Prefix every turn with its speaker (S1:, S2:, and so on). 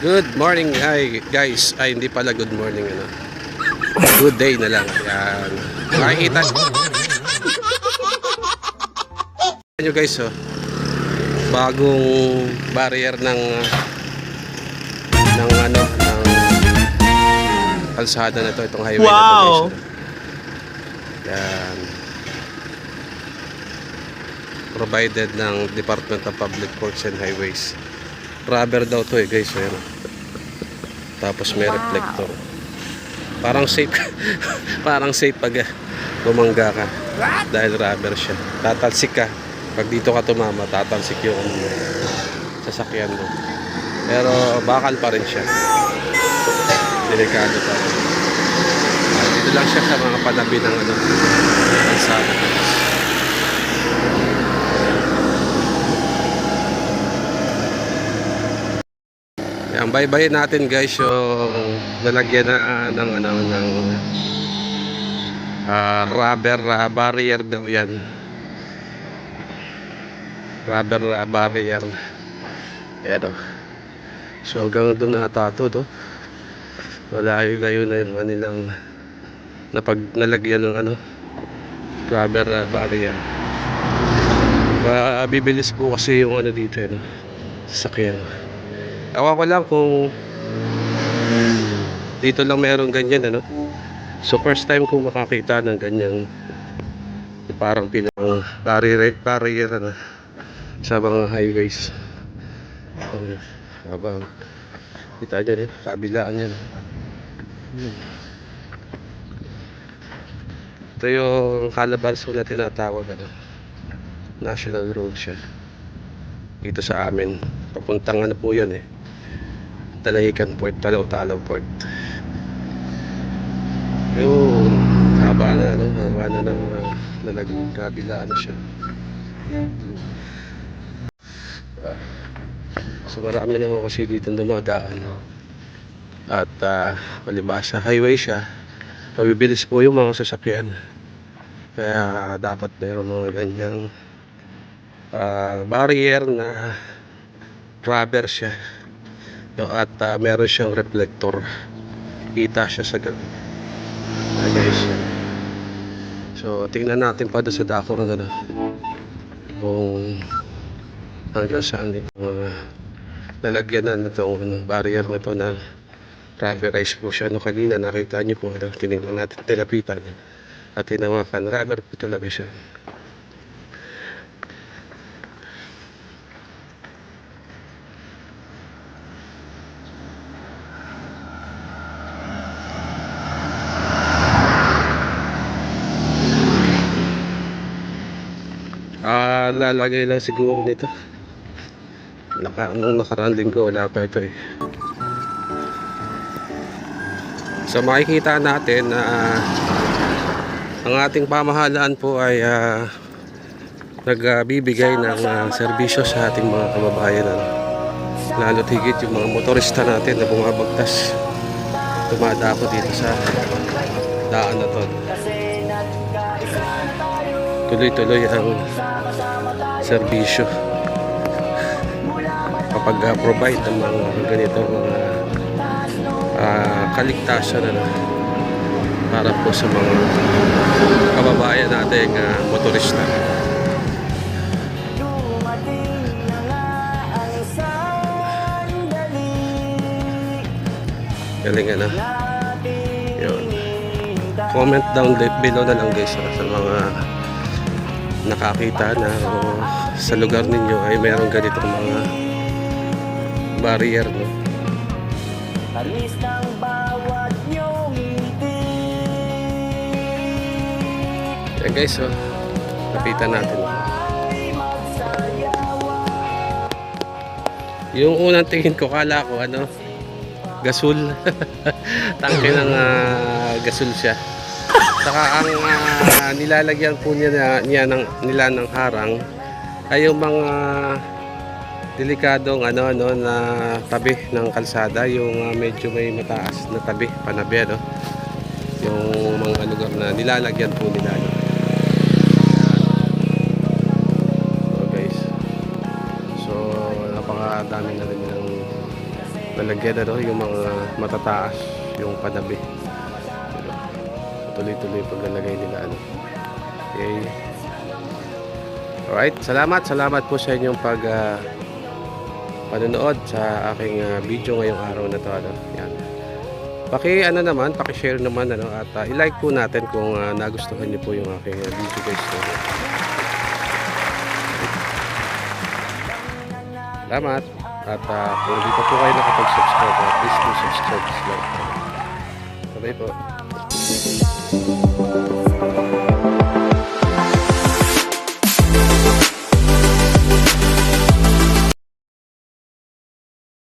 S1: Good morning, hi guys. Ay, hindi pala good morning, ano. Good day na lang. Yan. Makikita nyo guys, oh. Bagong barrier ng ng ano, ng kalsada na to, itong highway na to,
S2: Wow!
S1: guys. oh. Yan. Provided ng Department of Public Works and Highways. Rubber daw to eh guys. Ayan. Tapos may reflector. Parang safe. parang safe pag ah, bumangga ka. Dahil rubber siya. Tatalsik ka. Pag dito ka tumama, tatalsik yung sasakyan mo. Pero bakal pa rin siya. Delikado pa rin. Ah, dito lang siya sa mga panabi ng ano, kalsada. Yan, bye-bye natin guys yung lalagyan na ah, ng ano ng ah, rubber ah, barrier daw yan. Rubber ah, barrier. Yan o. So hanggang doon na tato to. Malayo-layo na yung kanilang napag nalagyan ng ano rubber ah, barrier. Mabibilis po kasi yung ano dito eh, no? sasakyan. Awa ko lang kung dito lang meron ganyan ano. So first time ko makakita ng ganyang parang pinang barrier, barrier ano, sa mga highways. Uh, habang kita nyo rin, kabilaan yan. Hmm. Ito yung Calabarzon na tinatawag ano. National Road siya. Dito sa amin. Papuntang ano po yan eh. Talahican Port, Talaw-Talaw Port. Yun. Haba na, ano, haba na ng uh, lalagong kabila, ano siya. Ah. So marami naman kasi dito dumadaan. At uh, malibasa highway siya. Mabibilis po yung mga sasakyan. Kaya dapat meron mga ganyang ah, barrier na rubber siya. No, at ah, meron siyang reflector. Kita siya sa gabi. Ayan guys. So, tingnan natin pa doon sa dako na gano'n. Kung hanggang saan yung mga lalagyan na itong barrier na ito na rubberized po siya. No, kanina nakita niyo po, ano, tinignan natin, tilapitan. At tinawakan, rubber po talaga siya. Ah, lalagay lang siguro nito. Naka, nung nakaraan linggo, wala pa ito eh. So makikita natin na ang ating pamahalaan po ay ah, nagbibigay ng ah, serbisyo sa ating mga kababayan. Ano? Lalo't higit yung mga motorista natin na bumabagtas. Tumadako dito sa daan na to. Tuloy-tuloy ang serbisyo kapag uh, provide ng mga ganitong mga ah, kaligtasan ano, para po sa mga kababayan nating ah, motorista. Galing ano. Yun. Comment down below na lang guys sa mga nakakita na uh, sa lugar ninyo ay mayroong ganitong mga barrier no?
S2: Talis ng bawat nyong ngiti
S1: Yan guys oh. Lapitan natin. Yung unang tingin ko kala ko ano gasol. Tangke ng ah, gasol siya. Saka ang ah, nilalagyan po niya, niya ng, nila ng harang ay yung mga delikadong ano ano na tabi ng kalsada yung ah, medyo may mataas na tabi panabi ano yung mga lugar na nilalagyan po nila ano. So guys so napakadami na rin ng Nalagyan ano, yung mga matataas, yung panabi. Tuloy-tuloy paglalagay nila. Ano. Okay. Alright, salamat. Salamat po sa inyong pag ah, panonood sa aking ah, video ngayong araw na to. Ano. Yan. Paki ano naman, paki-share naman ano at ah, i-like po natin kung ah, nagustuhan niyo po yung aking ah, video guys. Salamat. At ah, kung hindi pa po kayo nakapag-subscribe, ah, please do subscribe. Bye po. side.